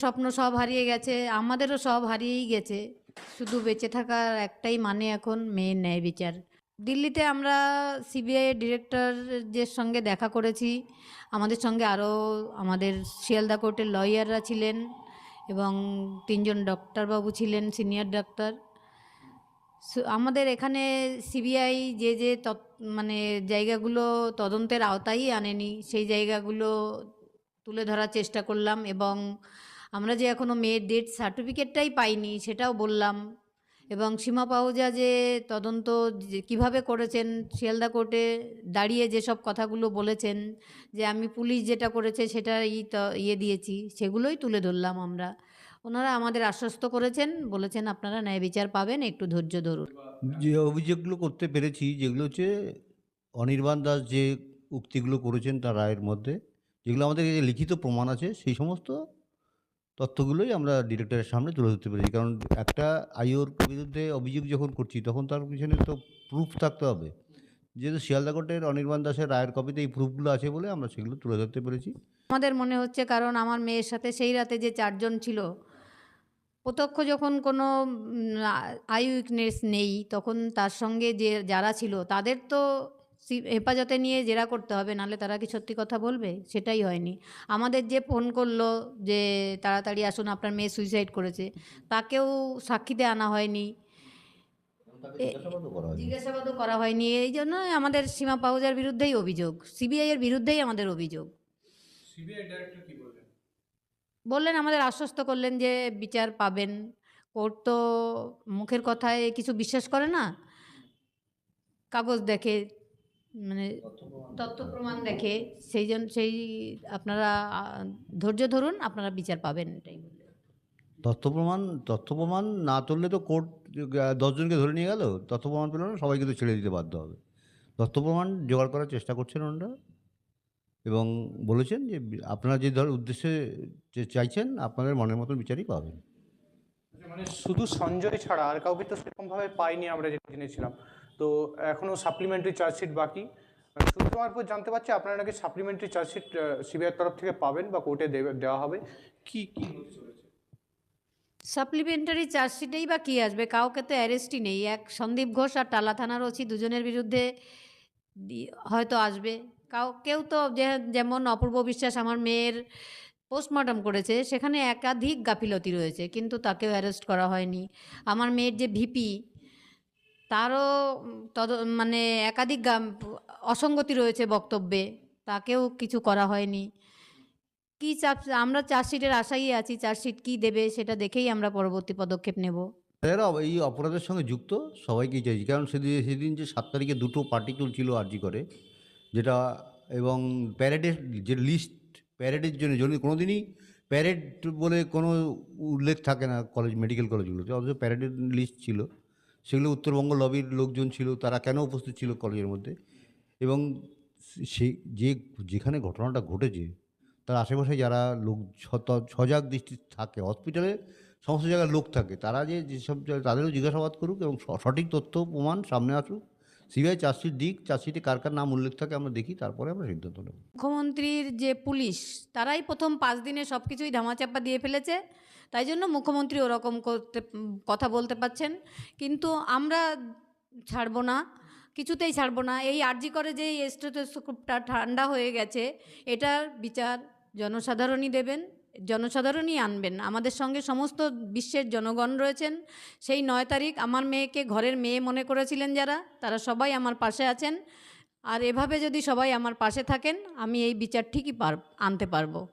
স্বপ্ন সব হারিয়ে গেছে, আমাদেরও সব হারিয়েই গেছে। শুধু বেঁচে থাকার একটাই মানে এখন মেয়ের ন্যায় বিচার। দিল্লিতে আমরা সিবিআই ডিরেক্টরের সঙ্গে দেখা করেছি। আমাদের সঙ্গে আরও আমাদের শিয়ালদা কোর্টের লয়াররা ছিলেন এবং তিনজন ডক্টরবাবু ছিলেন, সিনিয়র ডাক্তার। আমাদের এখানে সিবিআই যে যে তৎ- মানে জায়গাগুলো তদন্তের আওতায় আনেনি, সেই জায়গাগুলো তুলে ধরার চেষ্টা করলাম এবং আমরা যে এখনও মেয়ের ডেথ সার্টিফিকেটটাই পাইনি, সেটাও বললাম। এবং সীমা পাহুজা যে তদন্ত কীভাবে করেছেন, শিয়ালদা কোর্টে দাঁড়িয়ে যেসব কথাগুলো বলেছেন, যে আমি পুলিশ যেটা করেছে সেটাই ত- ইয়ে দিয়েছি, সেগুলোই তুলে ধরলাম আমরা। ওনারা আমাদের আশ্বস্ত করেছেন, বলেছেন আপনারা ন্যায় বিচার পাবেন, একটু ধৈর্য ধরুন। যে অভিযোগগুলো করতে পেরেছি, যেগুলো হচ্ছে অনির্বাণ দাস যে উক্তিগুলো করেছেন তার রায়ের মধ্যে, যেগুলো আমাদের লিখিত প্রমাণ আছে, সেই সমস্ত তথ্যগুলোই আমরা ডিরেক্টরের সামনে তুলে ধরতে পেরেছি। কারণ একটা আইওর বিরুদ্ধে অভিযোগ যখন করছি, তখন তার পিছনে তো প্রুফ থাকতে হবে। যেহেতু শিয়ালদা কোর্টের অনির্বাণ দাসের রায়ের কপিতে এই প্রুফগুলো আছে বলে আমরা সেগুলো তুলে ধরতে পেরেছি। আমাদের মনে হচ্ছে কারণ আমার মেয়ের সাথে সেই রাতে যে চারজন ছিল, প্রত্যক্ষ যখন কোনো আই উইকনেস নেই, তখন তার সঙ্গে যে যারা ছিল, তাদের তো হেফাজতে নিয়ে জেরা করতে হবে নাহলে তারা কি সত্যি কথা বলবে? সেটাই হয়নি। আমাদের যে ফোন করল যে তাড়াতাড়ি আসুন আপনার মেয়ে সুইসাইড করেছে তাকেও সাক্ষীতে আনা হয়নি। জিজ্ঞাসাবাদও করা হয়নি। জিজ্ঞাসাবাদও করা হয়নি। এই জন্য আমাদের সীমা পাহুজার বিরুদ্ধেই অভিযোগ সিবিআই এর বিরুদ্ধেই আমাদের অভিযোগ। বললেন আমাদের আশ্বস্ত করলেন যে বিচার পাবেন। কোর্ট তো মুখের কথায় কিছু বিশ্বাস করে না। কাগজ দেখে মানে তথ্য প্রমাণ দেখে সেই জন্য সেই আপনারা ধৈর্য ধরুন আপনারা বিচার পাবেন এটাই তথ্য প্রমাণ তথ্য প্রমাণ না তুললে তো কোর্ট দশজনকে ধরে নিয়ে গেল তথ্য প্রমাণ পেল না সবাইকে তো ছেড়ে দিতে বাধ্য হবে। তথ্য প্রমাণ জোগাড় করার চেষ্টা করছেন ওনারা এবং বলেছেন যে আপনারা যে ধর উদ্দেশ্যে চাইছেন আপনাদের মনের মতন বিচারই পাবেন। মানে শুধু সঞ্জয় ছাড়া আর কাউকে তো সেরকমভাবে পাইনি আমরা যেটা জেনেছিলাম। তো এখনও সাপ্লিমেন্টারি চার্জশিট বাকি। মানে সূত্র মারফত জানতে পারছি আপনারা নাকি সাপ্লিমেন্টারি চার্জশিট সিবিআইয়ের তরফ থেকে পাবেন বা কোর্টে দেওয়া হবে। কি কি সাপ্লিমেন্টারি চার্জশিটেই বা কী আসবে? কাউকে তো অ্যারেস্টই নেই। এক সন্দীপ ঘোষ আর টালা থানার ওসি দুজনের বিরুদ্ধে হয়তো আসবে। কাউ, কেউ তো যেমন অপূর্ব বিশ্বাস আমার মেয়ের পোস্টমর্টম করেছে, সেখানে একাধিক গাফিলতি রয়েছে, কিন্তু তাকেও অ্যারেস্ট করা হয়নি। আমার মেয়ের যে ভিপি তারও তদ মানে একাধিক অসঙ্গতি রয়েছে বক্তব্যে, তাকেও কিছু করা হয়নি। কি চাপ, আমরা চার্জশিটের আশাই আছি, চার্জশিট কি দেবে সেটা দেখেই আমরা পরবর্তী পদক্ষেপ নেব। এই অপরাধের সঙ্গে যুক্ত সবাইকেই চাইছি। কারণ সেদিন সেদিন যে সাত তারিখে দুটো পার্টিকুল ছিল আরজি করে, যেটা এবং প্যারেডের যে লিস্ট প্যারেডের জন্য যদি কোনো দিনই প্যারেড বলে কোনো উল্লেখ থাকে না কলেজ মেডিকেল কলেজগুলোতে অথচ প্যারেডের লিস্ট ছিল। সেগুলো উত্তরবঙ্গ লবির লোকজন ছিল, তারা কেন উপস্থিত ছিল কলেজের মধ্যে? এবং সেই যে, যেখানে ঘটনাটা ঘটেছে, তার আশেপাশে যারা লোক সজাগ দৃষ্টি থাকে হসপিটালে সমস্ত জায়গায় লোক থাকে, তারা যে, যেসব তাদেরও জিজ্ঞাসাবাদ করুক এবং সঠিক তথ্য, প্রমাণ সামনে আসুক। সিবিআই চার্জশিট দিক, চার্জশিটে কার কার নাম উল্লেখ থাকে আমরা দেখি, তারপরে আমরা সিদ্ধান্ত নেব। মুখ্যমন্ত্রীর যে পুলিশ, তারাই প্রথম পাঁচ দিনে সব কিছুই ধামাচাপা দিয়ে ফেলেছে, তাই জন্য মুখ্যমন্ত্রী ওরকম করতে, কথা বলতে পারছেন। কিন্তু আমরা ছাড়ব না, কিছুতেই ছাড়ব না। এই আর্জি করে যে এই স্টেথোস্কোপটা ঠান্ডা হয়ে গেছে, এটার বিচার জনসাধারণই দেবেন। জনসাধারণই আনবেন। আমাদের সঙ্গে সমস্ত বিশ্বের জনগণ রয়েছেন। সেই নয় তারিখ আমার মেয়েকে ঘরের মেয়ে মনে করেছিলেন যারা, তারা সবাই আমার পাশে আছেন। আর এভাবে যদি সবাই আমার পাশে থাকেন, আমি এই বিচার ঠিকই পার, আনতে পারব।